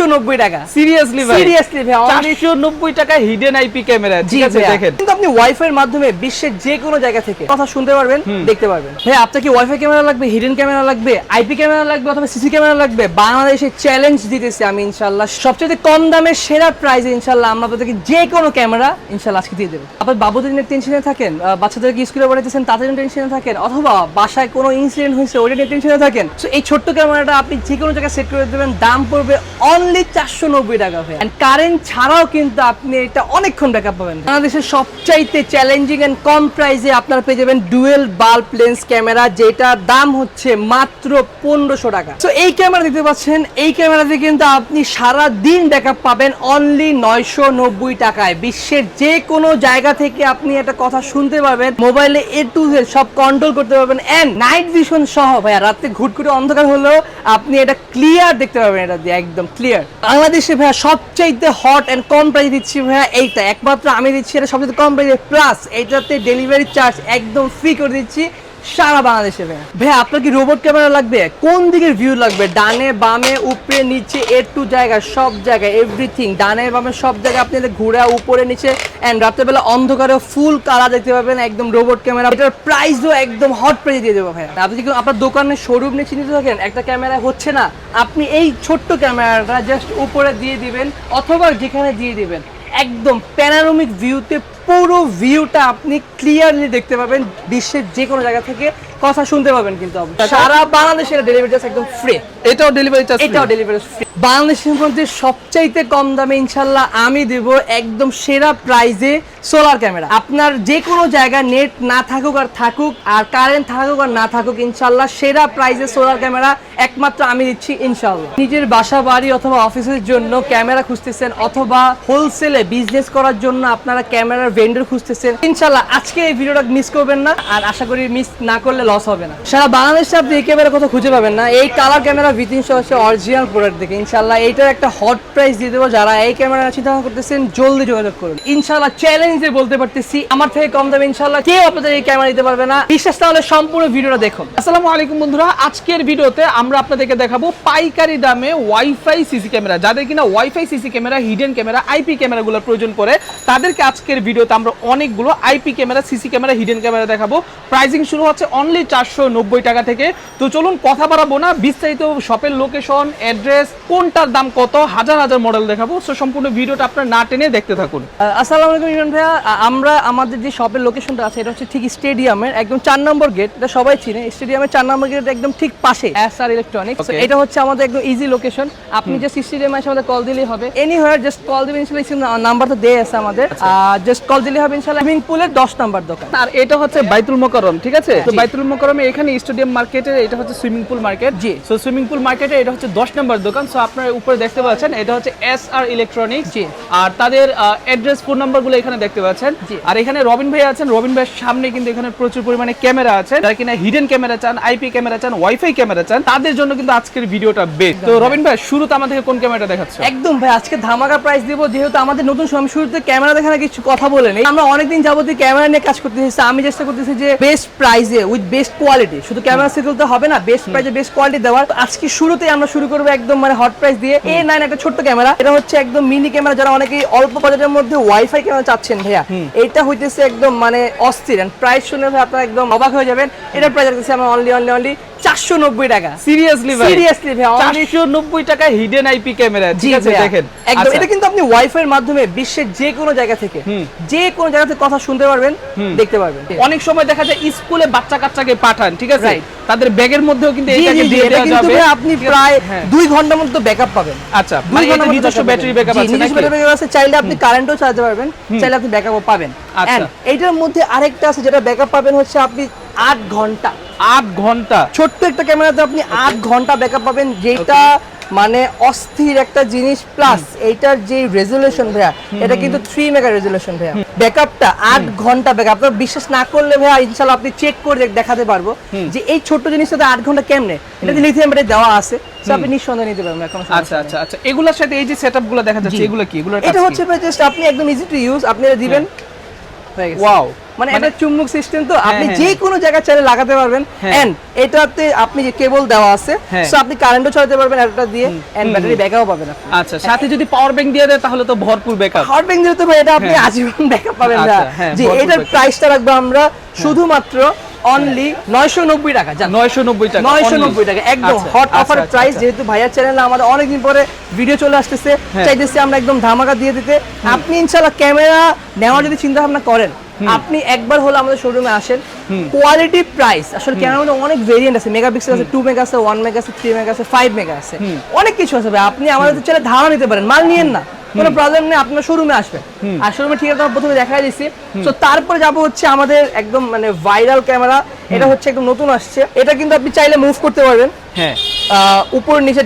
চারশো নব্বই টাকা। সিরিয়াসলি ভাই? সিরিয়াসলি ভাই only চারশো নব্বই টাকা হিডেন আইপি ক্যামেরা ঠিক আছে দেখেন। কিন্তু আপনি ওয়াইফাই এর মাধ্যমে বিশ্বের যে কোনো জায়গা থেকে কথা শুনতে পারবেন দেখতে পারবেন। ভাই আপনার কি ওয়াইফাই ক্যামেরা লাগবে হিডেন ক্যামেরা লাগবে আইপি ক্যামেরা লাগবে অথবা সিসি ক্যামেরা লাগবে? বাংলাদেশে চ্যালেঞ্জ দিতেছি আমি ইনশাল্লাহ সবচেয়ে কম দামে সেরা প্রাইসে ইনশাল্লাহ আমরা আপনাদেরকে যে কোনো ক্যামেরা ইনশাল্লাহ আজকে দিয়ে দেবো। আপনার বাবুদের নিয়ে টেনশনে থাকেন বাচ্চাদেরকে স্কুলে পড়াইতেছেন তাদের জন্য টেনশনে থাকেন অথবা বাসায় কোনো ইনসিডেন্ট হয়েছে ওইটা নিয়ে টেনশনে থাকেন তো এই ছোট্ট ক্যামেরাটা আপনি যে কোনো জায়গায় সেট করে দেবেন দাম পড়বে অনলি চারশো নব্বই টাকা ভাই কারেন্ট ছাড়াও কিন্তু আপনি এটা অনেকক্ষণ পাবেন। বাংলাদেশের সবচাইতে চ্যালেঞ্জিং এন্ড কম প্রাইসে আপনারা পেয়ে যাবেন ডুয়েল বাল্ব লেন্স ক্যামেরা দাম হচ্ছে মাত্র পনেরোশো টাকা। তো এই ক্যামেরা দিতে পাচ্ছেন, এই ক্যামেরাতে কিন্তু আপনি সারা দিন পাবেন অনলি নয়শো নব্বই টাকায়। বিশ্বের যে কোনো জায়গা থেকে আপনি একটা কথা শুনতে পারবেন মোবাইলে এ টু জেড সব কন্ট্রোল করতে পারবেন এন্ড নাইট ভিশন সহ, ভাইয়া, রাতে ঘুটঘুটে অন্ধকার হলেও আপনি এটা ক্লিয়ার দেখতে পারবেন এটা দিয়ে, একদম ক্লিয়ার বাংলাদেশে ভাইয়া সবচাইতে হট এন্ড কম প্রাইস দিচ্ছি ভাইয়া এইটা। একমাত্র আমি দিচ্ছি এটা সবচেয়ে কম প্রাইসে প্লাস এইটাতে ডেলিভারি চার্জ একদম ফ্রি করে দিচ্ছি। সারা বাংলাদেশে ভাইয়া। ভাইয়া, আপনার কি রোবট ক্যামেরা লাগবে? কোন দিকের ভিউ লাগবে? ডানে, বামে, উপরে, নিচে এ টু জায়গা সব জায়গায় এভরিথিং ডানে, বামে, সব জায়গায় আপনি ঘুরে, উপরে, নিচে এন্ড রাত্রেবেলা অন্ধকারে ফুল কালার দেখতে পাবেন একদম রোবট ক্যামেরা এটার প্রাইসও একদম হট প্রাইস দিয়ে দেবো ভাইয়া। আপনি যদি আপনার দোকানে শোরুম নিয়ে চিন্তিত থাকেন, একটা ক্যামেরা হচ্ছে না, আপনি এই ছোট্ট ক্যামেরাটা জাস্ট উপরে দিয়ে দিবেন, অথবা যেখানে দিয়ে দিবেন, একদম প্যানারোমিক ভিউতে পুরো ভিউটা আপনি ক্লিয়ারলি দেখতে পাবেন বিশ্বের যে কোনো জায়গা থেকে কথা শুনতে পাবেন কিন্তু। সারা বাংলাদেশের ডেলিভারি চার্জ একদম ফ্রি এটাও ডেলিভারি চার্জ এটাও ডেলিভারি ফ্রি বাংলাদেশের মধ্যে সবচাইতে কম দামে ইনশাল্লাহ আমি দেব একদম সেরা প্রাইজে সোলার ক্যামেরা আপনার যে কোনো জায়গায় নেট না থাকুক আর থাকুক, আর কারেন্ট থাকুক আর না থাকুক, ইনশাল্লাহ সেরা প্রাইজে সোলার ক্যামেরা একমাত্র আমি দিচ্ছি, ইনশাল্লাহ। নিজের বাসা, বাড়ি অথবা অফিসের জন্য ক্যামেরা খুঁজতেছেন, অথবা হোলসেলে বিজনেস করার জন্য আপনারা ক্যামেরার ভেন্ডর খুঁজতেছেন, ইনশাল্লাহ আজকে এই ভিডিওটা মিস করবেন না, আর আশা করি মিস না করলে লস হবে না। সারা বাংলাদেশে আপনি এই ক্যামেরা কোথাও খুঁজে পাবেন না, এই কালার ক্যামেরা ভিতিনশো হচ্ছে অরিজিনাল প্রোডাক্ট দেখে, ইনশাল্লাহ এইটার একটা হট প্রাইস দিয়ে দেবো, যারা এই ক্যামেরা চিন্তা করতেছেন, জলদি যোগাযোগ করুন। ইনশাল্লাহ চ্যালেঞ্জে বলতে পারতেছি, আমার থেকে কম দামে ইনশাল্লাহ কেউ আপনাদের এই ক্যামেরা দিতে পারবে না। বিশ্বাস তাহলে সম্পূর্ণ ভিডিওটা দেখুন। আসসালামু আলাইকুম বন্ধুরা, আজকের ভিডিওতে আমরা আপনাদেরকে দেখাবো পাইকারি দামে ওয়াইফাই সিসি ক্যামেরা যাদের কিনা WiFi CC camera hidden camera IP ক্যামেরাগুলোর প্রয়োজন পড়ে, তাদেরকে আজকের ভিডিওতে আমরা অনেকগুলো IP camera CC camera hidden camera দেখাবো। প্রাইসিং শুরু হচ্ছে অনলি চারশো নব্বই টাকা থেকে। তো চলুন কথা বাড়াবো না, বিস্তারিত শপের লোকেশন অ্যাড্রেস কোনটার দাম কত, হাজার হাজার মডেল দেখাবো। সো সম্পূর্ণ ভিডিওটা আপনার না টেনে দেখতে থাকুন। আসসালামু আলাইকুম ইমরান আ- আমরা আমাদের যে শপের লোকেশনটা আছে এটা হচ্ছে ঠিক স্টেডিয়ামের একদম চার নম্বর গেট এটা সবাই চিনে। স্টেডিয়ামের চার নম্বর গেট একদম ঠিক পাশে। এস আর ইলেকট্রনিক্স এটা হচ্ছে আমাদের একদম ইজি লোকেশন আপনি জাস্ট স্টেডিয়ামে এসে আমাদের কল দিলেই হবে। এনি হোয়ার জাস্ট কল দিবেন ইনশাল্লাহ নাম্বার তো দেয়া আছে আমাদের। জাস্ট কল দিলে হবে ইনশাল্লাহ। সুইমিং পুলের দশ নাম্বার দোকান। আর এটা হচ্ছে বাইতুল মোকাররম ঠিক আছে? তো বাইতুল মোকাররমে এখানে স্টেডিয়াম মার্কেটে এটা হচ্ছে swimming pool market ji. So swimming pool মার্কেটে এটা হচ্ছে 10 নম্বর দোকান। সো আপনারা উপরে দেখতে পাচ্ছেন এটা হচ্ছে এস আর ইলেকট্রনিক্স জি। আর তাদের অ্যাড্রেস ফোন নাম্বারগুলো এখানে দেখতে পাচ্ছেন। আর এখানে রবিন ভাই আছেন। রবিন ভাইয়ের সামনে কিন্তু এখানে প্রচুর পরিমাণে ক্যামেরা আছে। যারা কিনা হিডেন ক্যামেরা চান আইপি ক্যামেরা চান ওয়াইফাই ক্যামেরা চান তাদের জন্য কিন্তু আজকের ভিডিওটা বেস্ট তো রবিন ভাই শুরুতে আমাদেরকে কোন ক্যামেরাটা দেখাচ্ছে? একদম ভাই আজকে ধামাকা প্রাইস দিব। যেহেতু আমাদের নতুন সময় শুরুতে ক্যামেরা দেখানো কিছু কথা বলে নেই। আমরা অনেকদিন যাবতীয় ক্যামেরা নিয়ে কাজ করতেছি। আমি চেষ্টা করতেছি যে বেস্ট প্রাইসে উইথ বেস্ট কোয়ালিটি শুধু ক্যামেরা সেগুলো তো হবে না বেস্ট প্রাইসে বেস্ট কোয়ালিটি দেওয়ার। তো আজকে শুরুতে আমরা শুরু করব একদম মানে হট প্রাইস দিয়ে। এ নাইন একটা ছোট্ট ক্যামেরা। এটা হচ্ছে একদম মিনি ক্যামেরা। যারা অনেকেই অল্প বাজেটের মধ্যে ওয়াইফাই ক্যামেরা চাচ্ছেন ভাইয়া। এটা হইতেছে একদম মানে অস্থির। প্রায় শুনে আপনারা একদম অবাক হয়ে যাবেন। এটার প্রাইস রাখতেছি আমরা অনলি অনলি অনলি চারশো নব্বই টাকা। সিরিয়াসলি ভাই? সিরিয়াসলি ভাই only চারশো নব্বই টাকা হিডেন আইপি ক্যামেরা ঠিক আছে দেখেন। একদম আচ্ছা। এটা কিন্তু আপনি ওয়াইফাই এর মাধ্যমে বিশ্বের যে কোনো জায়গা থেকে যে কোনো জায়গা থেকে কথা শুনতে পারবেন দেখতে পারবেন। অনেক সময় দেখা যায় স্কুলে বাচ্চা কাচ্চাকে পাঠান ঠিক আছে? তাদের ব্যাগের মধ্যেও কিন্তু এটাকে দিয়ে দেওয়া কিন্তু যাবে। আপনি প্রায় হ্যাঁ। দুই ঘণ্টার মধ্যে ব্যাকআপ পাবেন। আচ্ছা মানে ঘণ্টার মধ্যে নিজস্ব ব্যাটারি। ব্যাকআপ আছে নাকি? battery backup আছে চাইলে আপনি কারেন্টও চালাতে পারবেন চাইলে আপনি ব্যাকআপও পাবেন। আচ্ছা। এইটার মধ্যে আরেকটা আছে যেটা ব্যাকআপ পাবেন হচ্ছে আপনি আট ঘণ্টা। আট ঘণ্টা। ছোট্ট একটা ক্যামেরাতে আপনি আট ঘণ্টা ব্যাকআপ পাবেন যেটা মানে অস্থির একটা জিনিস প্লাস এইটার যে রেজুলেশন ভাইয়া এটা কিন্তু থ্রি মেগা রেজুলেশন ভাইয়া। ব্যাকআপটা আট ঘণ্টা ব্যাকআপ আপনার বিশ্বাস না করলে ভাইয়া ইনশাল্লাহ আপনি চেক করে দেখাতে পারব যে এই ছোট্ট জিনিসটাতে আট ঘণ্টা কেমনে? এটা লিথিয়াম ব্যাটারি দেওয়া আছে আপনি নিঃসন্দেহে নিতে পারবেন এখন আচ্ছা আচ্ছা আচ্ছা। এগুলোর সাথে এই যে সেটআপগুলো দেখা যাচ্ছে এগুলো কি? এগুলো এটা হচ্ছে জাস্ট আপনি একদম ইজি টু ইউজ আপনি দিবেন হয়ে। ওয়াও মানে এটা চুম্বক সিস্টেম তো আপনি হ্যাঁ, যে কোনো জায়গায় চাইলে লাগাতে পারবেন। হ্যাঁ। এন্ড এটাতে আপনি যে কেবল দেওয়া আছে হ্যাঁ। সো আপনি কারেন্টও চালাতে পারবেন এটা দিয়ে এন্ড ব্যাটারি ব্যাকআপও পাবেন আপনি। আচ্ছা সাথে যদি পাওয়ার ব্যাংক দিয়ে দেয় তাহলে তো ভরপুর ব্যাকআপ পাওয়ার ব্যাংক দিলে তো ভাই এটা আপনি হ্যাঁ। আজীবন ব্যাকআপ পাবেন না। আচ্ছা, হ্যাঁ, জি এটার। প্রাইসটা রাখব আমরা শুধুমাত্র অনলি 990 টাকা জান। 990 টাকা 990 টাকা একদম হট অফার প্রাইস। যেহেতু চ্যানেলে আমাদের অনেকদিন পরে ভিডিও চলে আসতেছে হ্যাঁ। চাইতেছি আমরা একদম ধামাকা দিয়ে দিতে। আপনি ইনশাআল্লাহ ক্যামেরা নেওয়ার যদি চিন্তা ভাবনা করেন আপনি একবার হলে আমাদের শোরুমে আসেন। কোয়ালিটি প্রাইস আসলে ক্যামেরার মধ্যে অনেক ভেরিয়েন্ট আছে মেগাপিক্সেল আছে টু মেগা আছে ওয়ান মেগা আছে থ্রি মেগা আছে ফাইভ মেগা আছে অনেক কিছু আছে আপনি আমাদের চ্যানেলে ধারণা নিতে পারেন মাল নিয়েন না। কোনো প্রবলেম নেই আপনার শোরুমে আসবেন আর শোরুমে ঠিক আছে প্রথমে দেখাই দিচ্ছি তো তারপরে যাব হচ্ছে আমাদের একদম মানে ভাইরাল ক্যামেরা এটা হচ্ছে একদম নতুন আসছে। এটা কিন্তু আপনি চাইলে মুভ করতে পারবেন। হ্যাঁ। উপর নিচে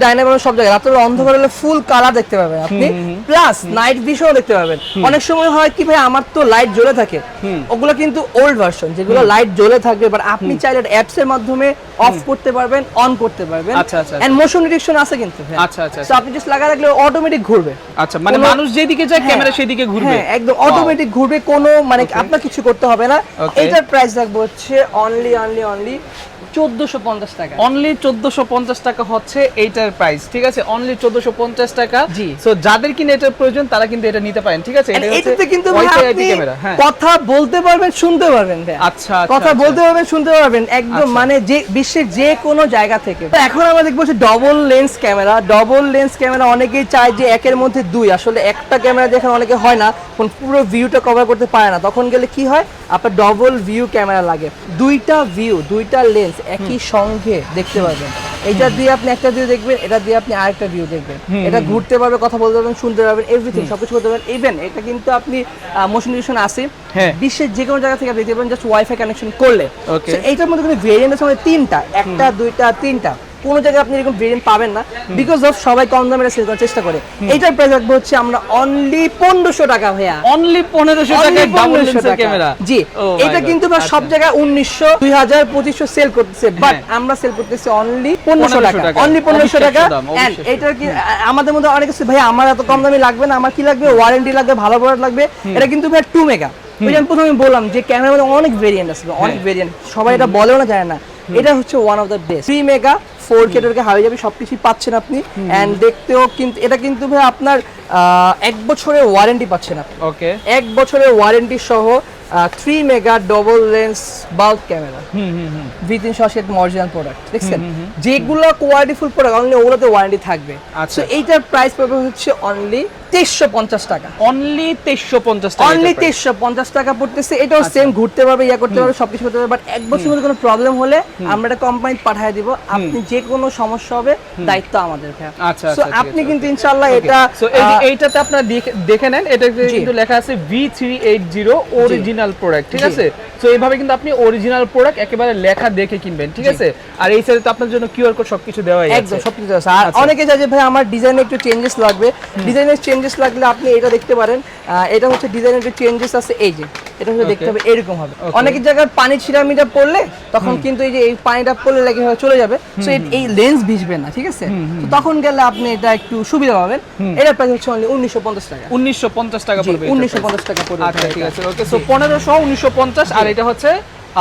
সব জায়গায়। রাত্রে অন্ধকার হলে ফুল কালার দেখতে পাবেন আপনি। প্লাস নাইট ভিশনও দেখতে পাবেন। অনেক সময় হয় কি ভাই আমার তো লাইট জ্বলে থাকে। ওগুলো কিন্তু ওল্ড ভার্সন যেগুলো লাইট জ্বলে থাকবে বাট আপনি চাইলে অ্যাপস এর মাধ্যমে অফ করতে পারবেন অন করতে পারবেন। আচ্ছা, আচ্ছা, এন্ড মোশন ডিটেকশন আছে কিন্তু আচ্ছা, আচ্ছা, So আপনি জাস্ট লাগা রাখলে অটোমেটিক ঘুরবে। আচ্ছা মানে মানুষ যেদিকে যায় হ্যাঁ, ক্যামেরা সেদিকে ঘুরবে। হ্যাঁ একদম অটোমেটিক ঘুরবে কোনো মানে আপনার কিছু করতে হবে না. এটার প্রাইস রাখব হচ্ছে অনলি অনলি অনলি 1450 টাকা। অনলি 1450 টাকা হচ্ছে এইটার প্রাইস ঠিক আছে? অনলি 1450 টাকা। জি। সো যাদের কিনা এটার প্রয়োজন তারা কিন্তু এটা নিতে পারেন ঠিক আছে? এটা হচ্ছে এটাতে কিন্তু আপনি ক্যামেরা হ্যাঁ। কথা বলতে পারবেন শুনতে পারবেন আচ্ছা, আচ্ছা, কথা আচ্ছা। বলতে পারবেন শুনতে পারবেন। একদম আচ্ছা। মানে যে বিশ্বের যে কোনো জায়গা থেকে। এখন আমরা দেখব যে double lens camera double lens camera অনেকেই চায় যে একের মধ্যে দুই। আসলে একটা ক্যামেরা দেখেন অনেকে হয় না কোন পুরো ভিউটা কভার করতে পারে না। তখন গেলে কি হয়? আপনার ডবল ভিউ ক্যামেরা লাগে। দুইটা ভিউ দুইটা লেন্স একই সঙ্গে দেখতে পারবেন। এটা দিয়ে আপনি একটা ভিউ দেখবেন এটা দিয়ে আপনি আরেকটা ভিউ দেখবেন। এটা ঘুরতে পারবে কথা বলতে পারবেন শুনতে পারবেন এভরিথিং সবকিছু করতে পারবেন। ইভেন এটা কিন্তু আপনি মোশন ডিটেকশন আছে। হ্যাঁ। বিশ্বের যে কোনো জায়গা থেকে আপনি দেখতে পারবেন জাস্ট ওয়াইফাই কানেকশন করলে। এইটার মধ্যে কিন্তু ভেরিয়েন্ট আছে আমাদের তিনটা একটা দুইটা তিনটা। কোনো জায়গায় আপনি এরকম ভেরিয়েন্ট পাবেন না বিকজ অফ সবাই কম দামে সেল করার চেষ্টা করে। এইটার প্রাইস রাখব হচ্ছে আমরা অনলি পনেরোশো টাকা ভাইয়া। অনলি 1500 Only টাকায় ডাবল 1500 লেন্সের টাকা। ক্যামেরা জি Oh এটা কিন্তু সব আচ্ছা। জায়গায় উনিশশো দুই হাজার পঁচিশশো সেল করতেছে বাট হ্যাঁ। আমরা সেল করতেছি অনলি পনেরোশো টাকা। অনলি পনেরোশো টাকা। এটার কি আমাদের মধ্যে অনেক কিছু ভাই আমার এত কম দামে লাগবে না আমার কি লাগবে? ওয়ারেন্টি লাগবে ভালো প্রোডাক্ট লাগবে? এটা কিন্তু ভাই টু মেগা ওই আমি প্রথমে বললাম যে ক্যামেরার মধ্যে অনেক ভেরিয়েন্ট আছে অনেক ভেরিয়েন্ট সবাই এটা বলেও না জানে না। এটা হচ্ছে one of the best three mega four K টোর হারিয়ে যাবে সবকিছুই পাচ্ছেন আপনি। অ্যান্ড দেখতেও কিন্তু এটা কিন্তু ভাই আপনার আহ, এক বছরের ওয়ারেন্টি পাচ্ছেন আপনি। ওকে এক বছরের ওয়ারেন্টি সহ three mega double lens bulb camera V তিনশো আশি প্রোডাক্ট দেখছেন? যেগুলো কোয়ালিটি ফুল প্রোডাক্ট অনলি ওগুলোতে ওয়ারেন্টি থাকবে। আচ্ছা। সো এইটার প্রাইস পড়বে হচ্ছে অনলি তেইশশো পঞ্চাশ টাকা। অনলি 1350 টাকা অনলি তেইশশো পঞ্চাশ টাকা পড়তেছে। এটাও আচ্ছা। সেম ঘুরতে পারবে ইয়া করতে পারবে সবকিছু করতে পারবে বাট এক বছর মধ্যে কোনো প্রবলেম হলে আমরা এটা কোম্পানি পাঠিয়ে দিব। আপনি যে কোনো সমস্যা হবে দায়িত্ব আমাদের আচ্ছা, সো আচ্ছা, আপনি কিন্তু ইনশাআল্লাহ এটা এইটাতে আপনারা দেখে- নেন এটা কিন্তু লেখা আছে V380 অরিজিনাল প্রোডাক্ট ঠিক আছে? সো এইভাবে কিন্তু আপনি অরিজিনাল প্রোডাক্ট একেবারে লেখা দেখে কিনবেন ঠিক আছে? আর এই সাইডে তো আপনার জন্য কিউআর কোড সবকিছু দেওয়াই আছে। একদম সবকিছু আছে। আর আচ্ছা। অনেকে চাই যে ভাই আমার ডিজাইনে একটু চেঞ্জেস লাগবে। ডিজাইনের চেঞ্জেস লাগলে আপনি এটা দেখতে পারেন। এটা হচ্ছে ডিজাইনের একটু চেঞ্জেস আছে এই যে এটা হচ্ছে দেখতে হবে এরকম হবে. অনেকের জায়গায় পানি ছিটামিটা পড়লে তখন কিন্তু এই যে এই পানিটা পড়লে লেগে চলে যাবে। সো এই লেন্স ভিজবে না ঠিক আছে? তো তখন গেলে আপনি এটা একটু সুবিধা পাবেন। এটার প্রাইস হচ্ছে অনলি উনিশশো পঞ্চাশ টাকা। 1950 টাকা পড়বে এটার 1950 টাকা পড়বে আচ্ছা ঠিক আছে ওকে সো 1500 1950 আর এটা হচ্ছে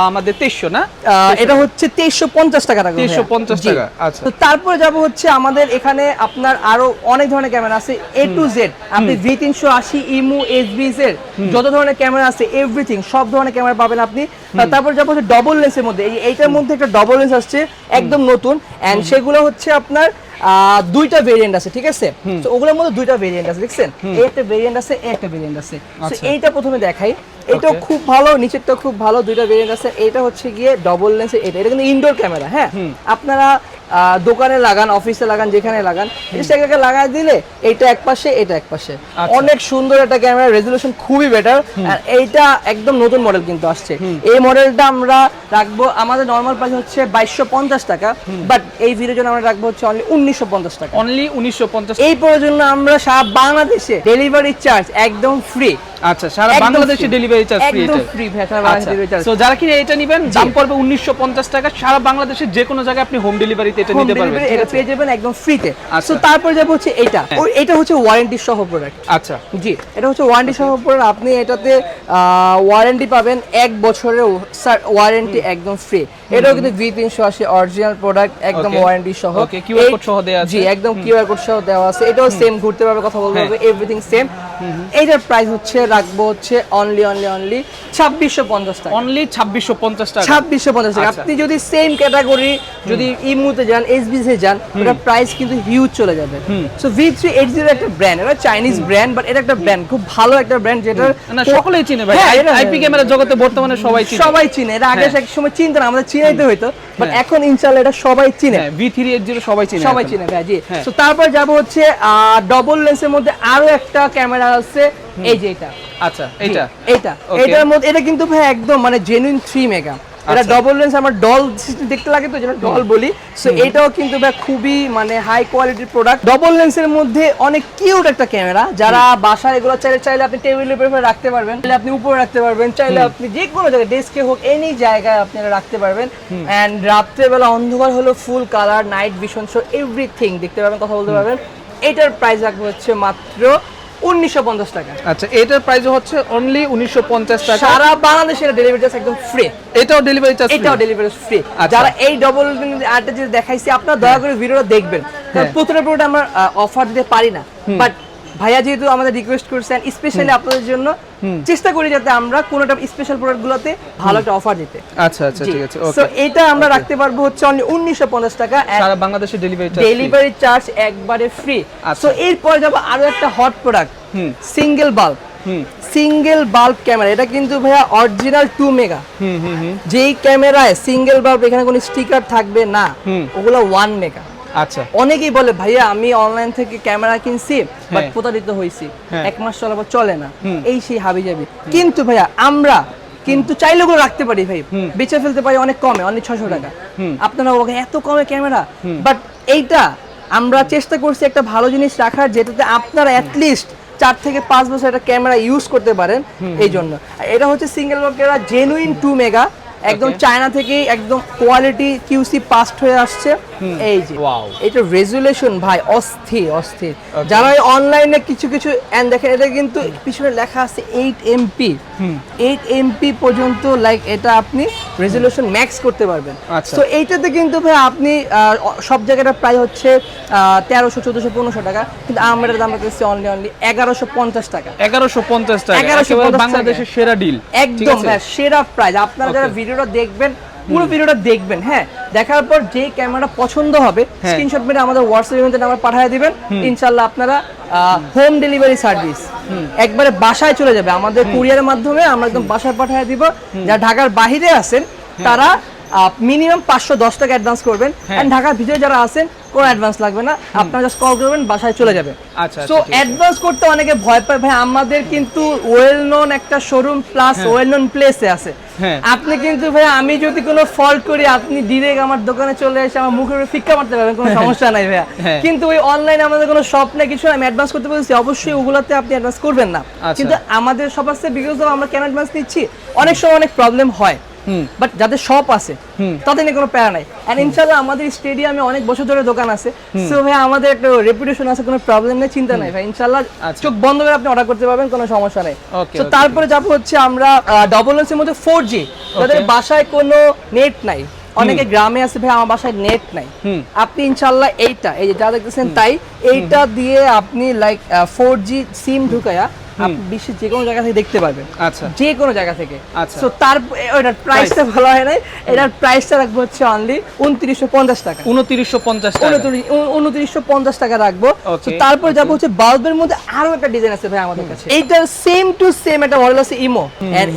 আমাদের 2300 না? এটা হচ্ছে তেইশশো পঞ্চাশ টাকা রাখব 2350 জি। টাকা, আচ্ছা। তারপরে যাব হচ্ছে আমাদের এখানে আপনার আরও অনেক ধরনের ক্যামেরা আছে এ টু জেড আপনি ভি তিনশো আশি ইমু এস এর যত ধরনের ক্যামেরা আছে এভরিথিং সব ধরনের ক্যামেরা পাবেন আপনি। তারপর যাব হচ্ছে ডবল লেন্সের মধ্যে এইটার মধ্যে একটা ডবল লেন্স আসছে একদম নতুন। এন্ড সেগুলো হচ্ছে আপনার দুইটা ভেরিয়েন্ট আছে ঠিক আছে? তো ওগুলোর মধ্যে দুইটা ভেরিয়েন্ট আছে দেখছেন? একটা ভেরিয়েন্ট আছে একটা ভেরিয়েন্ট আছে। তো আচ্ছা। এইটা প্রথমে দেখাই। এটাও খুব ভালো নিচেরটা খুব ভালো দুইটা ভেরিয়েন্ট আছে। এটা হচ্ছে গিয়ে ডবল লেন্স এটা এটা কিন্তু ইনডোর ক্যামেরা হ্যাঁ? আপনারা দোকানে লাগান অফিসে লাগান যেখানে লাগান এটা এক লাগাই দিলে এটা এক পাশে এটা এক পাশে। আচ্ছা। অনেক সুন্দর একটা ক্যামেরা রেজলিউশন খুবই বেটার আর এইটা একদম নতুন মডেল কিন্তু আসছে। এই মডেলটা আমরা রাখব আমাদের নর্মাল প্রাইস হচ্ছে বাইশশো পঞ্চাশ টাকা বাট এই ভিডিওর জন্য আমরা রাখব হচ্ছে অনলি উনিশশো পঞ্চাশ টাকা। অনলি 1950 এই প্রয়োজন আমরা সারা বাংলাদেশে ডেলিভারি চার্জ একদম ফ্রি আচ্ছা সারা বাংলাদেশে ডেলিভারি চার্জ ফ্রি এটা ফ্রি বাংলাদেশে ডেলিভারি চার্জ সো যারা কিনা এটা নেবেন দাম পড়বে 1950 টাকা সারা বাংলাদেশের যে কোনো জায়গায় আপনি হোম ডেলিভারিতে এটা নিতে পারবেন এটা পেয়ে যাবেন একদম ফ্রিতে আচ্ছা। তো তারপর যাব হচ্ছে এটা। ওই এটা হচ্ছে ওয়ারেন্টি সহ প্রোডাক্ট আচ্ছা। জি এটা হচ্ছে ওয়ারেন্টি সহ প্রোডাক্ট আপনি এটাতে ওয়ারেন্টি পাবেন এক বছরের ওয়ারেন্টি একদম ফ্রি এটাও কিন্তু ভি তিনশো আশি অরিজিনাল প্রোডাক্ট একদম ওয়ারেন্টি সহ। এই- code সহ দেয়া আছে? জি একদম কিউআর কোড সহ দেওয়া আছে। এটাও সেম ঘুরতে পারবে কথা বলতে হ্যাঁ। পারবে এভরিথিং সেম এইটার প্রাইস হচ্ছে রাখব হচ্ছে অনলি অনলি অনলি ছাব্বিশশো পঞ্চাশ টাকা। অনলি ছাব্বিশশো পঞ্চাশ টাকা। ছাব্বিশশো পঞ্চাশ টাকা। আচ্ছা। আপনি যদি সেম ক্যাটাগরি যদি ইমুতে যান এসবিসে যান ওটার প্রাইস কিন্তু হিউজ চলে যাবে। So V three eight zero একটা ব্র্যান্ড এটা চাইনিজ ব্র্যান্ড বাট এটা একটা ব্র্যান্ড খুব ভালো একটা ব্র্যান্ড যেটার না সকলেই চিনে ভাই। হ্যাঁ, আইপি ক্যামেরা জগতে বর্তমানে সবাই চিনে। সবাই চিনে। এটা আগে হ্যাঁ। এক সময় চিনতো না আমাদের চিনাইতে হইতো বাট হ্যাঁ। এখন ইনশাল্লাহ এটা সবাই চিনে। হ্যাঁ ভি থ্রি এইট জিরো সবাই চিনে সবাই চিনে ভাই জি। হ্যাঁ। তো তারপর যাব হচ্ছে ডবল লেন্সের মধ্যে আরও একটা ক্যামেরা আছে এই যে এটা। আচ্ছা এইটা? এটা এটার মধ্যে এটা কিন্তু ভাই একদম মানে জেনুইন থ্রি মেগা এটা। ডবল লেন্স আমার ডল দেখতে লাগে তো যেটা ডল বলি। সো এটাও কিন্তু ভাই খুবই মানে হাই কোয়ালিটির প্রোডাক্ট ডবল লেন্সের মধ্যে অনেক কিউট একটা ক্যামেরা যারা বাসায় এগুলো চাইলে চাইলে আপনি টেবিলের উপরে রাখতে পারবেন চাইলে আপনি উপরে রাখতে পারবেন চাইলে আপনি যে কোনো জায়গায় ডেস্কে হোক এনি জায়গায় আপনি রাখতে পারবেন। অ্যান্ড রাত্রেবেলা অন্ধকার হলো full colour night vision show everything দেখতে পারবেন কথা বলতে পারবেন। এটার প্রাইস রাখব হচ্ছে মাত্র উনিশশো পঞ্চাশ টাকা। আচ্ছা এটার প্রাইস হচ্ছে অনলি উনিশশো পঞ্চাশ টাকা। সারা বাংলাদেশের ডেলিভারি চার্জ একদম ফ্রি এটাও ডেলিভারি চার্জ এটাও ডেলিভারি ফ্রি আচ্ছা। যারা এই ডবল আটটা যে দেখাইছি আপনারা দয়া করে ভিডিওটা দেখবেন। হ্যাঁ। প্রথমে পুরোটা আমরা অফার দিতে পারি না। বাট ভাইয়া যেহেতু আমাদের রিকোয়েস্ট করছেন স্পেশালি আপনাদের জন্য চেষ্টা করি যাতে আমরা কোনোটা স্পেশাল প্রোডাক্টগুলোতে ভালো একটা অফার দিতে। আচ্ছা আচ্ছা ঠিক আছে সো ওকে এটা আমরা রাখতে পারব হচ্ছে অনলি উনিশশো পঞ্চাশ টাকা সারা বাংলাদেশে ডেলিভারি চার্জ ডেলিভারি চার্জ একবারে ফ্রি আচ্ছা। সো এরপর যাব আরও একটা হট প্রোডাক্ট হুম। Single bulb single bulb camera এটা কিন্তু ভাইয়া অরিজিনাল টু মেগা হুম হুম হুম। যেই ক্যামেরায় সিঙ্গেল বাল্ব এখানে কোনো স্টিকার থাকবে না। ওগুলো ওয়ান মেগা আচ্ছা। অনেকেই বলে ভাইয়া আমি অনলাইন থেকে ক্যামেরা কিনছি বাট হ্যাঁ। প্রতারিত হয়েছি। হ্যাঁ। এক মাস চলাবার চলে না। এই সেই হাবি যাবি কিন্তু ভাইয়া আমরা কিন্তু চাইলে ওগুলো রাখতে পারি ভাই। বেচে ফেলতে পারি অনেক কমে অনেক ছশো টাকা। আপনারা ওখানে এত কমে ক্যামেরা বাট এইটা আমরা চেষ্টা করছি একটা ভালো জিনিস রাখার যেটাতে আপনারা অ্যাটলিস্ট চার থেকে পাঁচ বছর একটা ক্যামেরা ইউজ করতে পারেন এই জন্য। এটা হচ্ছে সিঙ্গেল বক ক্যামেরা জেনুইন টু মেগা একদম চায়না থেকে একদম কোয়ালিটি কিউসি পাস্ট হয়ে আসছে। এই যে. এটা রেজুলেশন ভাই অস্থির অস্থির। যারা অনলাইনে কিছু কিছু এন্ড দেখেন এটা কিন্তু পিছনে লেখা আছে এইট এমপি এইট এমপি পর্যন্ত লাইক এটা আপনি রেজুলেশন ম্যাক্স করতে পারবেন। আচ্ছা। তো এইটাতে কিন্তু ভাই আপনি সব জায়গাটা প্রায় হচ্ছে তেরোশো চোদ্দশো পনেরোশো টাকা। কিন্তু আমরা দাম রাখতেছি অনলি অনলি এগারোশো পঞ্চাশ টাকা। এগারোশো পঞ্চাশ টাকা। 1150 একেবারে টাকা। বাংলাদেশের সেরা ডিল একদম সেরা প্রাইস আপনারা যারা Okay. ভিডিওটা দেখবেন পুরো ভিডিওটা দেখবেন হ্যাঁ? দেখার পর যে ক্যামেরা পছন্দ হবে হ্যাঁ। স্ক্রিনশট মেরে আমাদের হোয়াটসঅ্যাপ মধ্যে নাম্বার পাঠিয়ে দিবেন। ইনশাআল্লাহ আপনারা হোম ডেলিভারি সার্ভিস একবারে বাসায় চলে যাবে। আমাদের কুরিয়ারের মাধ্যমে আমরা একদম বাসায় পাঠিয়ে দিব। যারা ঢাকার বাইরে আছেন হ্যাঁ। তারা মিনিমাম পাঁচশো দশ টাকা অ্যাডভান্স করবেন হ্যাঁ। ঢাকার ভিতরে যারা আছেন কোনো অ্যাডভান্স লাগবে না আপনারা জাস্ট কল করবেন বাসায় চলে যাবে আচ্ছা, সো আচ্ছা। অ্যাডভান্স করতে অনেকে ভয় পায় ভাই আমাদের কিন্তু ওয়েল নোন একটা শোরুম প্লাস ওয়েল নোন প্লেসে আছে হ্যাঁ। আপনি কিন্তু ভাই আমি যদি কোনো ফল্ট করি আপনি ডিরেক্ট আমার দোকানে চলে এসে আমার মুখের উপরে ফিক্কা মারতে পারবেন কোনো সমস্যা নাই ভাইয়া হ্যাঁ। কিন্তু ওই অনলাইনে আমাদের কোনো শপ নেই কিছু আমি অ্যাডভান্স করতে বলছি অবশ্যই ওগুলোতে আপনি অ্যাডভান্স করবেন না আচ্ছা। কিন্তু আমাদের সব আছে বিকজ আমরা কেন অ্যাডভান্স নিচ্ছি অনেক সময় অনেক প্রবলেম হয়। বাট যাদের শপ আছে তাদের নিয়ে কোনো প্যারা নাই। এন্ড ইনশাআল্লাহ আমাদের স্টেডিয়ামে অনেক বছর ধরে দোকান আছে। সো ভাই আমাদের একটা রেপুটেশন আছে কোনো প্রবলেম নেই চিন্তা নাই ভাই। ইনশাআল্লাহ আচ্ছা। চোখ বন্ধ করে আপনি অর্ডার করতে পারবেন কোনো সমস্যা নেই। তো তারপরে যাব হচ্ছে আমরা ডবল এর মধ্যে ফোর জি তাদের বাসায় কোনো নেট নাই। অনেকে গ্রামে আছে ভাই আমার বাসায় নেট নাই। আপনি ইনশাল্লাহ এইটা এই যে যা দেখতেছেন তাই এইটা দিয়ে আপনি লাইক ফোর জি সিম ঢুকায়া আপনি বিশ্বের যে কোনো জায়গা থেকে দেখতে পারবেন। আচ্ছা। যে কোনো জায়গা থেকে। আচ্ছা। সো তার ওটার প্রাইসটা ভালো হয় নাই। এটার প্রাইসটা রাখব হচ্ছে অনলি উনত্রিশশো পঞ্চাশ টাকা। উনত্রিশশো পঞ্চাশ উনত্রিশশো পঞ্চাশ টাকা রাখব। তো তারপর যাব হচ্ছে বাল্বের মধ্যে আরও একটা ডিজাইন আছে ভাই আমাদের কাছে। সেম টু সেম একটা মডেল আছে ইমো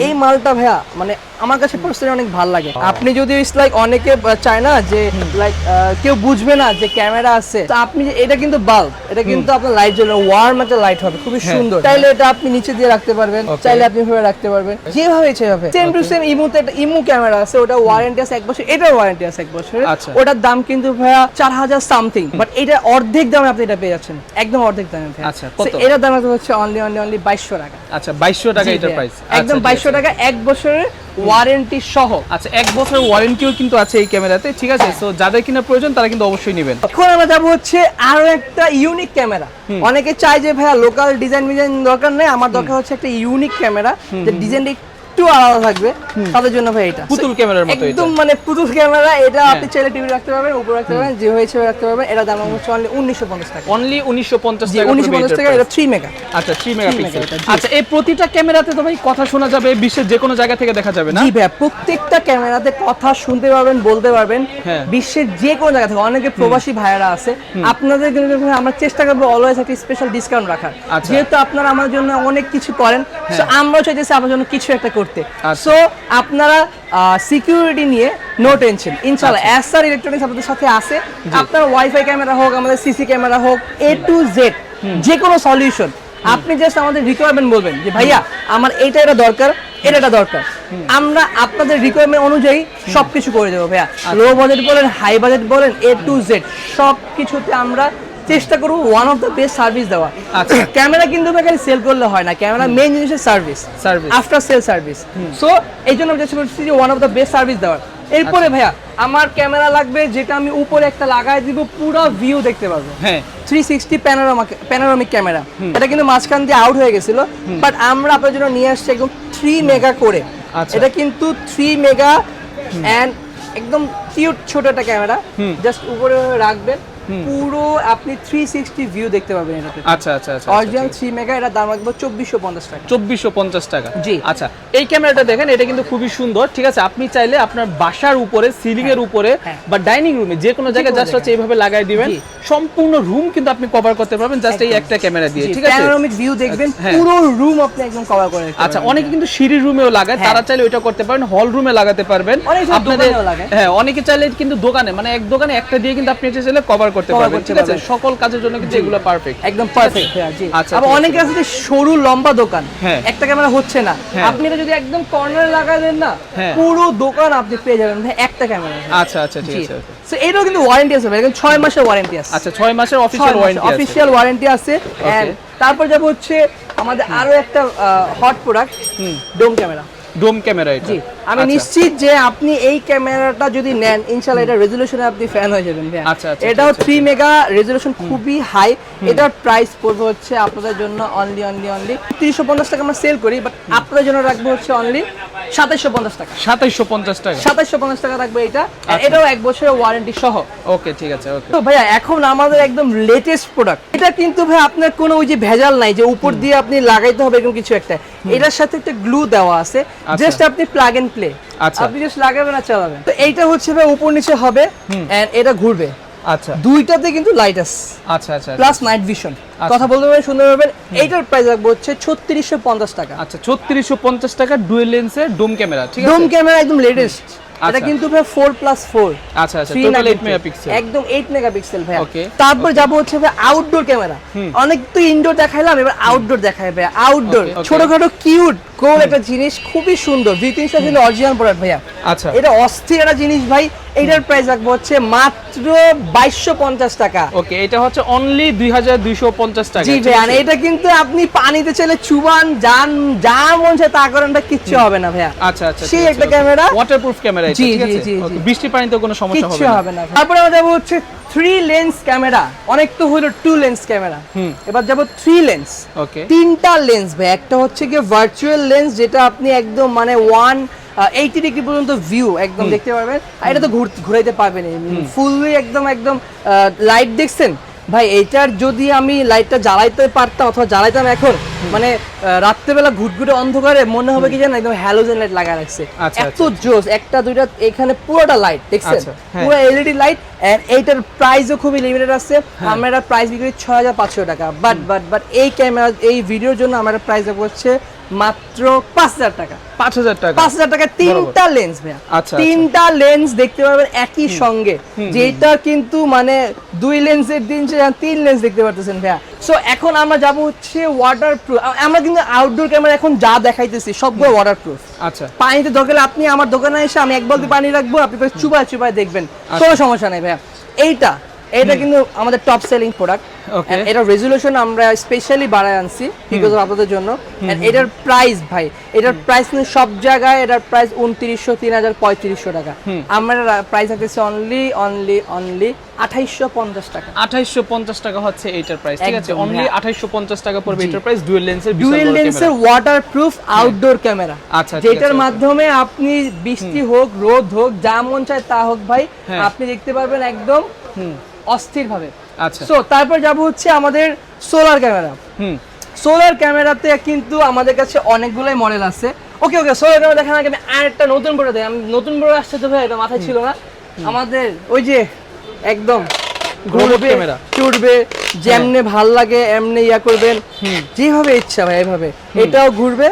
এই মালটা ভাইয়া মানে আমার কাছে পার্সোনালি অনেক ভালো লাগে। আপনি যদি লাইক অনেকে চায় না যে লাইক কেউ বুঝবে না যে ক্যামেরা আছে তো আপনি এটা কিন্তু বাল্ব এটা কিন্তু আপনার লাইট জ্বলবে ওয়ার্ম একটা লাইট হবে খুবই হ্যাঁ। সুন্দর। তাইলে এটা আপনি নিচে দিয়ে রাখতে পারবেন চাইলে আপনি ভাবে রাখতে পারবেন। যেভাবে ইচ্ছে ভাবে সেম টু সেম ইমুতে একটা ইমু ক্যামেরা আছে ওটা ওয়ারেন্টি আছে এক বছর এটার ওয়ারেন্টি আছে এক বছর আচ্ছা। ওটার দাম কিন্তু ভাইয়া চার হাজার সামথিং বাট এটা অর্ধেক দামে আপনি এটা পেয়ে যাচ্ছেন। একদম অর্ধেক দামে আচ্ছা, এটার দাম হচ্ছে অনলি অনলি অনলি বাইশশো টাকা। আচ্ছা বাইশশো টাকা এটা এটার প্রাইস একদম বাইশশো টাকা এক বছরের ওয়ারেন্টি সহ। আচ্ছা এক বছরের ওয়ারেন্টিও কিন্তু আছে এই ক্যামেরাতে ঠিক আছে? তো সো যাদের কিনা প্রয়োজন তারা কিন্তু অবশ্যই নেবেন। এখন আমরা যাব হচ্ছে আরও একটা ইউনিক ক্যামেরা। অনেকে চায় যে ভাইয়া লোকাল ডিজাইন ডিজাইন দরকার নেই আমার দরকার হচ্ছে একটা ইউনিক ক্যামেরা যে ডিজাইনটা একটু আলাদা থাকবে। তাদের জন্য ভাই এটা। পুতুল ক্যামেরার মতো একদম মানে পুতুল ক্যামেরা এটা হ্যাঁ। আপনি চাইলে টিভি রাখতে পারবেন উপরে রাখতে পারবেন যেভাবে ইচ্ছে রাখতে পারবেন এটা দাম হচ্ছে অনলি উনিশশো পঞ্চাশ টাকা। অনলি উনিশশো পঞ্চাশ জি টাকা উনিশশো পঞ্চাশ টাকা এটা থ্রি মেগা আচ্ছা থ্রি মেগাপিক্সেল megapixel, জি। আচ্ছা এই প্রতিটা ক্যামেরাতে তো ভাই কথা শোনা যাবে বিশ্বের যে কোনো জায়গা থেকে দেখা যাবে না? জি ভাইয়া প্রত্যেকটা ক্যামেরাতে কথা শুনতে পারবেন বলতে পারবেন হ্যাঁ। বিশ্বের যে কোনো জায়গা থেকে। অনেকে প্রবাসী ভাইয়েরা আছে আপনাদের দেখুন আমরা চেষ্টা করব অলওয়েজ একটা স্পেশাল ডিসকাউন্ট রাখার। আচ্ছা। যেহেতু আপনারা আমার জন্য অনেক কিছু করেন তো আমরাও চাইতেছি আপনার জন্য কিছু একটা করতে। আচ্ছা। সো আপনারা সিকিউরিটি নিয়ে নো টেনশন ইনশাআল্লাহ আচ্ছা। এস আর ইলেকট্রনিক্স আপনাদের সাথে আছে। আপনার ওয়াইফাই ক্যামেরা হোক আমাদের সিসি ক্যামেরা হোক এ টু জেড যে কোনো সলিউশন আপনি জাস্ট আমাদের রিকোয়ারমেন্ট বলবেন যে ভাইয়া আমার এটা এটা দরকার এটা এটা দরকার। আমরা আপনাদের রিকোয়ারমেন্ট অনুযায়ী সবকিছু করে দেবো ভাইয়া। আচ্ছা। লো বাজেট বলেন হাই বাজেট বলেন এ টু জেড সব কিছুতে আমরা চেষ্টা করব one of the best service দেওয়া আচ্ছা। ক্যামেরা কিন্তু খালি সেল করলে হয় না ক্যামেরা মেইন জিনিসের service Service. After sale service so এই জন্য আমি চেষ্টা করছি যে one of the best service দেওয়ার। এরপরে ভাইয়া আমার ক্যামেরা লাগবে যেটা আমি উপরে একটা লাগাই দিব পুরো ভিউ দেখতে পারব। হ্যাঁ। Three sixty panoramic camera. এটা কিন্তু মাঝখান দিয়ে আউট হয়ে গেছিল। বাট আমরা আপনার জন্য নিয়ে আসছি একদম থ্রি মেগা করে। আচ্ছা। এটা কিন্তু থ্রি মেগা অ্যান্ড একদম কিউট ছোট একটা ক্যামেরা। জাস্ট উপরে রাখবেন। পুরো আপনি থ্রি সিক্সটি ভিউ দেখতে পাবেন এটাতে আচ্ছা আচ্ছা আচ্ছা অরিজিনাল থ্রি মেগা এটা দাম রাখব চব্বিশশো পঞ্চাশ টাকা। চব্বিশশো পঞ্চাশ টাকা। জি। আচ্ছা এই ক্যামেরাটা দেখেন এটা কিন্তু খুবই সুন্দর ঠিক আছে? আপনি চাইলে আপনার বাসার উপরে সিলিং এর উপরে হ্যাঁ। বা ডাইনিং রুমে যে কোনো জায়গায় জাস্ট হচ্ছে এইভাবে লাগাই দিবেন। সম্পূর্ণ রুম কিন্তু আপনি কভার করতে পারবেন জাস্ট এই একটা ক্যামেরা দিয়ে ঠিক আছে? প্যানোরামিক ভিউ দেখবেন হ্যাঁ। পুরো রুম আপনি একদম কভার করে আচ্ছা অনেকে কিন্তু সিঁড়ির রুমেও লাগায় হ্যাঁ। তারা চাইলে ওইটা করতে পারেন হল রুমে লাগাতে পারবেন। লাগায়। হ্যাঁ অনেকে চাইলে কিন্তু দোকানে মানে এক দোকানে একটা দিয়ে কিন্তু আপনি এটা চাইলে কভার করতে পারবেন ঠিক আছে? সকল কাজের জন্য কিন্তু এগুলো পারফেক্ট একদম পারফেক্ট জি। আচ্ছা, আবার আছে। অনেকে আছে যে সরু লম্বা দোকান। হ্যাঁ। একটা ক্যামেরা হচ্ছে না। হ্যাঁ। আপনি এটা যদি একদম কর্নারে দেন না হ্যাঁ। পুরো দোকান আপনি পেয়ে যাবেন। ভাই একটা ক্যামেরা আচ্ছা আচ্ছা ঠিক আছে সো এটাও কিন্তু ওয়ারেন্টি আছে ভাই। মাসের ওয়ারেন্টি আছে। আচ্ছা ছয় মাসের অফিসিয়াল ওয়ারেন্টি আছে। অফিসিয়াল ওয়ারেন্টি আছে। তারপর যাব হচ্ছে আমাদের আরও একটা hot product dome camera dome camera এটা? আমি আচ্ছা। নিশ্চিত যে আপনি এই ক্যামেরাটা যদি নেন ইনশাআল্লাহ এটা রেজুলেশনে আপনি ফ্যান হয়ে যাবেন। আচ্ছা, আচ্ছা, এটাও আচ্ছা, থ্রি মেগা রেজুলেশন খুবই হাই এটার প্রাইস পড়বে হচ্ছে আপনাদের জন্য অনলি অনলি অনলি তিনশো পঞ্চাশ টাকা আমরা সেল করি বাট আপনাদের জন্য রাখব হচ্ছে অনলি সাতাইশশো পঞ্চাশ টাকা। সাতাইশশো পঞ্চাশ টাকা? সাতাইশশো পঞ্চাশ টাকা রাখব এটা আচ্ছা। আর এটাও এক বছরের ওয়ারেন্টি সহ। ওকে ঠিক আছে ওকে তো ভাইয়া এখন আমাদের একদম লেটেস্ট প্রোডাক্ট এটা কিন্তু ভাই আপনার কোনো ওই যে ভেজাল নাই যে উপর দিয়ে আপনি লাগাইতে হবে এরকম কিছু একটা। এটার সাথে একটা গ্লু দেওয়া আছে। জাস্ট আপনি প্লাগ এন্ড প্লে আচ্ছা। আপনি জাস্ট লাগাবেন আর চালাবেন। তো এইটা হচ্ছে ভাই উপর নিচে হবে এন্ড এটা ঘুরবে। আচ্ছা। দুইটাতে কিন্তু লাইট আছে। আচ্ছা আচ্ছা প্লাস নাইট ভিশন কথা বলতে পারবেন শুনতে পারবেন এইটার প্রাইস রাখব হচ্ছে ছত্রিশশো পঞ্চাশ টাকা। আচ্ছা ছত্রিশশো পঞ্চাশ টাকা ডুয়েল লেন্সের ডোম ক্যামেরা ঠিক ডোম ক্যামেরা একদম লেটেস্ট এটা আচ্ছা। কিন্তু ভাই ফোর প্লাস ফোর আচ্ছা আচ্ছা টোটাল এইট মেগাপিক্সেল একদম 8 মেগাপিক্সেল ভাই Okay. তারপর যাব হচ্ছে ভাই আউটডোর ক্যামেরা অনেক তো ইনডোর দেখাইলাম এবার আউটডোর দেখাই ভাই আউটডোর. ছোটখাটো কিউট কোল একটা জিনিস খুবই সুন্দর। দুই তিনশো কিন্তু অরিজিনাল প্রোডাক্ট ভাইয়া। আচ্ছা। এটা অস্থির একটা জিনিস ভাই। এটার প্রাইস রাখব হচ্ছে মাত্র বাইশশো পঞ্চাশ টাকা। ওকে এটা হচ্ছে অনলি দুই হাজার দুইশো পঞ্চাশ টাকা জি ঠিক ভাই আছে? আর এটা কিন্তু আপনি পানিতে চাইলে চুবান যান যা মন চায় তা করেন কিচ্ছু হবে না ভাইয়া। আচ্ছা আচ্ছা সেই একটা ক্যামেরা ওয়াটারপ্রুফ ক্যামেরা এটা জি, ঠিক জি, আছে? জি, বৃষ্টি পানিতে কোনো সমস্যা হবে না। হবে না তারপরে আমরা যাব হচ্ছে থ্রি লেন্স ক্যামেরা অনেক তো হলো টু লেন্স ক্যামেরা এবার যাব থ্রি লেন্স ওকে তিনটা লেন্স ভাই একটা হচ্ছে গিয়ে ভার্চুয়াল লেন্স যেটা আপনি একদম মানে ওয়ান এইটি ডিগ্রি পর্যন্ত ভিউ একদম দেখতে পারবেন। আর এটা তো ঘুরাইতে পারবেন ফুললি একদম একদম লাইট দেখছেন? ভাই এটার যদি আমি লাইটটা জ্বালাইতে পারতাম অথবা জ্বালাইতাম এখন মানে রাত্রেবেলা ঘুটঘুটে অন্ধকারে মনে হবে কি জানেন একদম হ্যালোজেন লাইট লাগা রাখছে। আচ্ছা, এত জোস একটা দুইটা এখানে পুরোটা লাইট দেখছেন? আচ্ছা, হ্যাঁ। পুরো এলইডি লাইট এন্ড এইটার প্রাইসও খুবই লিমিটেড আছে। আমরা এটা প্রাইস বিক্রি ছয় হাজার পাঁচশো টাকা। বাট বাট বাট এই ক্যামেরা এই ভিডিওর জন্য আমার প্রাইস হচ্ছে মাত্র পাঁচ হাজার টাকা। পাঁচ হাজার টাকা। পাঁচ হাজার টাকা তিনটা লেন্স ভাইয়া। আচ্ছা, তিনটা লেন্স দেখতে পারবেন একই সঙ্গে। যেটা কিন্তু মানে দুই লেন্সের দিন তিন লেন্স দেখতে পারতেছেন ভাইয়া। সো এখন আমরা যাব হচ্ছে ওয়াটার প্রুফ আমরা কিন্তু আউটডোর ক্যামেরা এখন যা দেখাইতেছি সবগুলো ওয়াটার প্রুফ আচ্ছা। পানিতে দরকার আপনি আমার দোকানে এসে আমি এক বালতি পানি রাখব আপনি চুপায় চুবায় দেখবেন। আচ্ছা। কোনো সমস্যা নেই ভাইয়া। এইটা এটা কিন্তু আমাদের টপ সেলিং প্রোডাক্ট. এটা রেজুলেশন আমরা স্পেশালি বাড়ায় আনছি বিকজ অফ আপনাদের জন্য। এটার প্রাইস ভাই এটার প্রাইস কিন্তু সব জায়গায় এটার প্রাইস উনত্রিশশো তিন হাজার পঁয়ত্রিশশো টাকা। আমরা প্রাইস রাখতেছি অনলি অনলি অনলি আঠাইশশো পঞ্চাশ টাকা। আঠাইশশো পঞ্চাশ টাকা হচ্ছে এইটার প্রাইস ঠিক আছে? অনলি হ্যাঁ। আঠাইশশো পঞ্চাশ টাকা পড়বে এটার প্রাইস ডুয়েল লেন্সের ডুয়েল লেন্সের ওয়াটারপ্রুফ আউটডোর ক্যামেরা আচ্ছা, যেটার মাধ্যমে আপনি বৃষ্টি হোক রোদ হোক যা মন চায় তা হোক ভাই হ্যাঁ। আপনি দেখতে পারবেন একদম অস্থির ভাবে আচ্ছা। সো তারপর যাব হচ্ছে আমাদের সোলার ক্যামেরা হুম। সোলার ক্যামেরাতে কিন্তু আমাদের কাছে অনেকগুলোই মডেল আছে। ওকে ওকে সোলার ক্যামেরা দেখেন আগে আমি আরেকটা নতুন করে দেয় আমি নতুন করে আসছে তো ভাই এটা মাথায় ছিল না। আমাদের ওই যে একদম ঘুরবে। চুরবে যেমনে ভালো লাগে এমনি ইয়া করবেন। যেভাবে ইচ্ছা ভাই এভাবে। এটাও ঘুরবে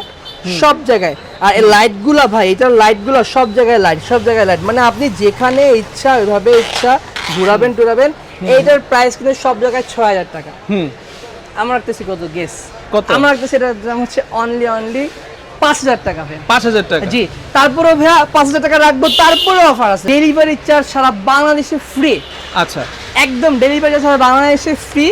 সব জায়গায়। আর এই লাইটগুলা ভাই এটার লাইটগুলো সব জায়গায় লাইট সব জায়গায় লাইট মানে আপনি যেখানে ইচ্ছা ওইভাবে ইচ্ছা ঘুরাবেন টুরাবেন এইটার প্রাইস কিন্তু সব জায়গায় ছয় হাজার টাকা। হুম। আমার রাখতেছি কত? গেস কত? আমার রাখতেছি এটার দাম হচ্ছে অনলি অনলি পাঁচ হাজার টাকা ভাই পাঁচ হাজার টাকা। জি তারপরে ভাইয়া পাঁচ হাজার টাকা রাখব তারপরে অফার আছে। ডেলিভারি চার্জ সারা বাংলাদেশে ফ্রি আচ্ছা। একদম ডেলিভারি চার্জ বাংলাদেশে ফ্রি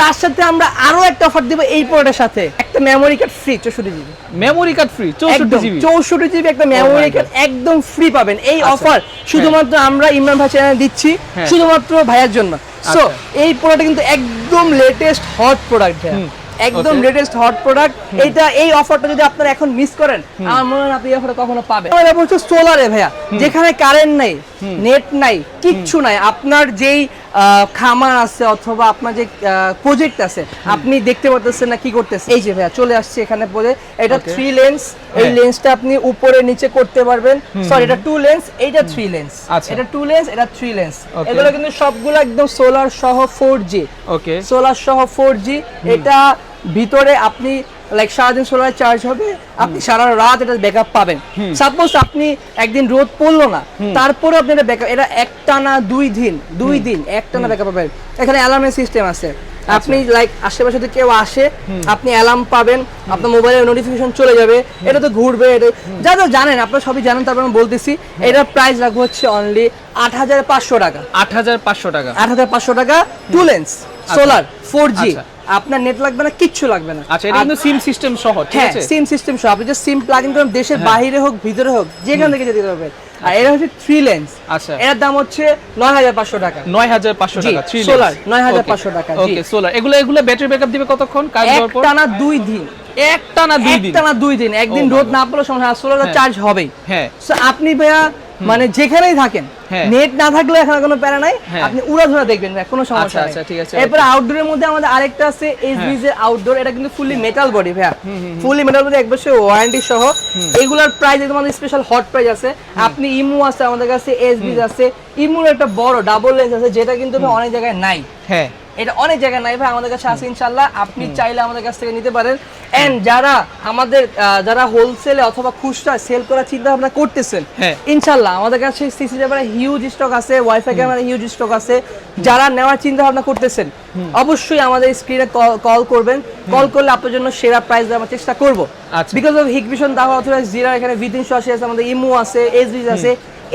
তার সাথে আমরা আরও একটা অফার দিব এই প্রোডাক্টের সাথে। একটা মেমোরি কার্ড ফ্রি চৌষট্টি জিবি মেমোরি কার্ড ফ্রি চৌষট্টি একদম জিবি চৌষট্টি জিবি একটা মেমোরি কার্ড একদম ফ্রি পাবেন। এই আচ্ছা। অফার শুধুমাত্র আমরা ইমরান ভাই চ্যানেলে দিচ্ছি হ্যাঁ। শুধুমাত্র ভাইয়ের জন্য। সো আচ্ছা। এই প্রোডাক্ট কিন্তু একদম লেটেস্ট হট প্রোডাক্ট ভাইয়া। একদম লেটেস্ট হট প্রোডাক্ট এইটা এই অফারটা যদি আপনারা এখন মিস করেন আমার মনে হয় আপনি এই অফারটা কখনো পাবেন। ব্যাপার হচ্ছে সোলারে ভাইয়া। যেখানে কারেন্ট নাই নেট নাই কিচ্ছু নাই। আপনার যেই খামার আছে অথবা আপনার যে প্রজেক্ট আছে আপনি দেখতে পারতেছেন না কি করতেছেন। এই যে ভাইয়া চলে আসছে এখানে পরে। এটা থ্রি লেন্স এই হ্যাঁ। লেন্সটা আপনি উপরে নিচে করতে পারবেন। সরি এটা টু লেন্স এইটা থ্রি লেন্স আচ্ছা। এটা টু লেন্স এটা থ্রি লেন্স এগুলো কিন্তু সবগুলো একদম সোলার সহ ফোর জি ওকে সোলার সহ ফোর জি এটা ভিতরে আপনি লাইক সারাদিন সোলার চার্জ হবে আপনি সারা রাত এটা ব্যাকআপ পাবেন। সাপোজ আপনি একদিন রোদ পড়ল না তারপরে আপনি এটা ব্যাকআপ এটা একটানা দুই দিন দুই দিন একটানা ব্যাকআপ পাবেন। এখানে অ্যালার্মের সিস্টেম আছে। আপনি লাইক আশেপাশে যদি কেউ আসে আপনি অ্যালার্ম পাবেন আপনার মোবাইলে নোটিফিকেশন চলে যাবে এটা তো ঘুরবে এটা যা যা জানেন আপনারা সবই জানেন তারপর আমি বলতেছি এটার প্রাইস রাখব হচ্ছে অনলি আট হাজার পাঁচশো টাকা। আট হাজার পাঁচশো টাকা। আট হাজার পাঁচশো টাকা two lens solar four G আচ্ছা। আপনার নেট লাগবে না কিচ্ছু লাগবে না। আচ্ছা এটা কিন্তু সিম সিস্টেম সহ ঠিক হ্যাঁ আছে? সিম সিস্টেম সব আপনি যে সিম প্লাগ ইন করেন দেশের বাইরে হোক ভিতরে হোক যেখান থেকে যেতে পারবেন। আর এটা হচ্ছে থ্রি লেন্স আচ্ছা। এর দাম হচ্ছে নয় হাজার পাঁচশো টাকা। নয় হাজার পাঁচশো টাকা থ্রি solar, 9,500 টাকা। ওকে সোলার এগুলো এগুলো ব্যাটারি ব্যাকআপ দিবে কতক্ষণ? কাজ এক দেওয়ার পর? টানা দুই দিন। একটানা দুই দিন। একটানা দুই দিন। একদিন Oh রোদ না পড়লে সমস্যা সোলার হ্যাঁ। চার্জ হবেই। হ্যাঁ। আপনি ভাইয়া মানে যেখানেই থাকেন হ্যাঁ। নেট না থাকলে এখন কোনো প্যারা নাই। আপনি আপনি উড়াধুরা দেখবেন ভাই, কোনো সমস্যা আচ্ছা, আচ্ছা, ঠিক আছে, এরপরে আউটডোরের মধ্যে আমাদের আরেকটা আছে এসবিজ এর আউটডোর এটা কিন্তু ফুললি মেটাল বডি ভাইয়া। ফুললি মেটাল বডি এক বছর ওয়ারেন্টি সহ। এগুলার প্রাইস আমাদের স্পেশাল হট প্রাইস আছে। আপনি ইমু আছে আমাদের কাছে এসবিজ আছে। ইমুর একটা বড় ডাবল লেন্স আছে যেটা কিন্তু অনেক জায়গায় নাই। হ্যাঁ। এটা অনেক জায়গায় নাই ভাই আমাদের কাছে আছে ইনশাল্লাহ আপনি চাইলে আমাদের কাছ থেকে নিতে পারেন। এন্ড যারা আমাদের যারা হোলসেলে অথবা খুচরা সেল করার চিন্তা ভাবনা করতেছেন হ্যাঁ। ইনশাল্লাহ আমাদের কাছে সিসি ক্যামেরা হিউজ স্টক আছে ওয়াইফাই ক্যামেরা হিউজ স্টক আছে। যারা নেওয়ার চিন্তা ভাবনা করতেছেন অবশ্যই আমাদের স্ক্রিনে কল করবেন। কল করলে আপনার জন্য সেরা প্রাইস দেওয়ার চেষ্টা করব। বিকজ অফ হিকভিশন দাওয়া অথবা জিরা এখানে উইদিন শো আছে আমাদের ইমো আছে এসবিজ আছে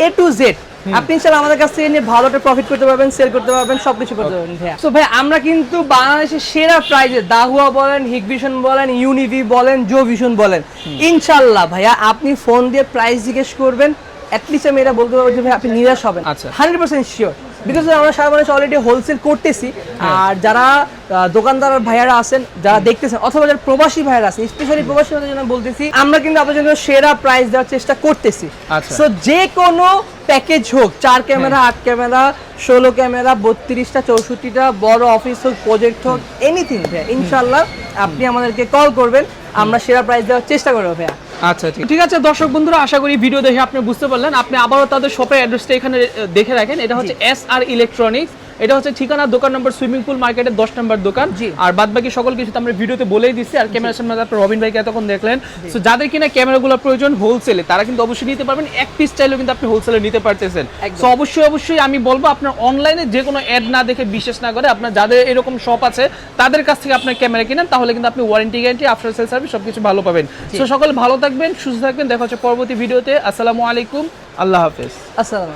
এ টু জেড আপনি ইনশাআল্লাহ আমাদের কাছ থেকে নিয়ে ভালো একটা প্রফিট করতে পারবেন সেল করতে পারবেন সবকিছু করতে পারবেন ভাইয়া। তো ভাই আমরা কিন্তু বাংলাদেশের সেরা প্রাইজে দাহুয়া বলেন হিকভিশন বলেন ইউনিভি বলেন জো ভিশন বলেন ইনশাআল্লাহ ভাইয়া আপনি ফোন দিয়ে প্রাইস জিজ্ঞেস করবেন অ্যাটলিস্ট আমি এটা বলতে পারব যে ভাই আপনি নিরাশ হবেন। আচ্ছা। হান্ড্রেড পার্সেন্ট শিওর বিকজ আমরা সারা বাংলাদেশে অলরেডি হোলসেল করতেছি। আর যারা দোকানদার ভাইয়ারা আছেন যারা দেখতেছেন অথবা যারা প্রবাসী ভাইয়ারা আছেন স্পেশালি প্রবাসী ভাইয়াদের জন্য বলতেছি আমরা কিন্তু আপনার জন্য সেরা প্রাইস দেওয়ার চেষ্টা করতেছি। আচ্ছা। সো যে কোনো প্যাকেজ হোক চার ক্যামেরা আট ক্যামেরা ষোলো ক্যামেরা বত্রিশটা চৌষট্টিটা বড় অফিস হোক প্রজেক্ট হোক এনিথিং ভাইয়া ইনশাল্লাহ আপনি আমাদেরকে কল করবেন। আমরা সেরা প্রাইস দেওয়ার চেষ্টা করব ভাইয়া। আচ্ছা ঠিক ঠিক আছে দর্শক বন্ধুরা আশা করি ভিডিও দেখে আপনি বুঝতে পারলেন। আপনি আবারও তাদের শপের অ্যাড্রেসটা এখানে দেখে রাখেন। এটা হচ্ছে এস আর ইলেকট্রনিক্স এটা হচ্ছে ঠিকানা দোকান নম্বর সুইমিং পুল মার্কেটের দশ নম্বর দোকান। আর বাদ বাকি সকল কিছু তো আমরা ভিডিওতে বলেই দিচ্ছি। আর ক্যামেরার সামনে আপনার রবিন ভাইকে এতক্ষণ দেখলেন তো যাদের কিনা ক্যামেরাগুলো প্রয়োজন হোলসেলে তারা কিন্তু অবশ্যই নিতে পারবেন। এক পিস চাইলেও কিন্তু আপনি হোলসেলে নিতে পারতেছেন। তো অবশ্যই অবশ্যই আমি বলব আপনার অনলাইনে যে কোনো অ্যাড না দেখে বিশ্বাস না করে আপনার যাদের এরকম শপ আছে তাদের কাছ থেকে আপনার ক্যামেরা কিনেন তাহলে কিন্তু আপনি warranty guarantee after sale service সবকিছু ভালো পাবেন। তো সকলে ভালো থাকবেন সুস্থ থাকবেন দেখা হচ্ছে পরবর্তী ভিডিওতে। আসসালামু আলাইকুম আল্লাহ হাফেজ। আসসালামু আলাইকুম।